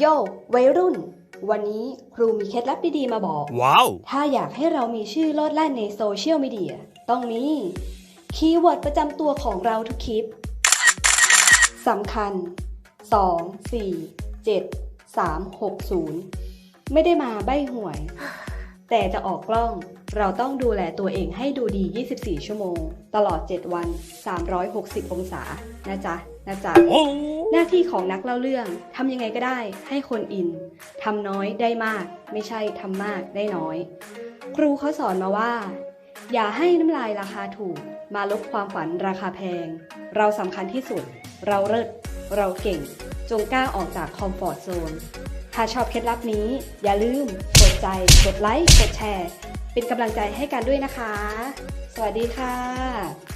โยวัยรุ่น วันนี้ครูมีเคล็ดลับดีๆมาบอก ว้าว ถ้าอยากให้เรามีชื่อโลดแล่นในโซเชียลมีเดียต้องมีคีย์เวิร์ดประจำตัวของเราทุกคลิปสำคัญ 2 4 7 3 6 0 ไม่ได้มาใบ้หวย แต่จะออกกล้องเราต้องดูแลตัวเองให้ดูดี 24 ชั่วโมง ตลอด 7 วัน 360 องศา นะจ๊ะ นะจ๊ะโอ้ หน้าที่ของนักเล่าเรื่องทำยังไงก็ได้ ให้คนอินทำน้อยได้มาก ไม่ใช่ทำมากได้น้อย ครูเขาสอนมาว่า อย่าให้น้ำลายราคาถูก มาลบความฝันราคาแพง เราสำคัญที่สุด เราเลิศเราเก่ง จงกล้าออกจากคอมฟอร์ทโซนถ้าชอบเคล็ดลับนี้ อย่าลืมกดใจกดไลค์กดแชร์ เป็นกำลังใจให้กันด้วยนะคะ สวัสดีค่ะ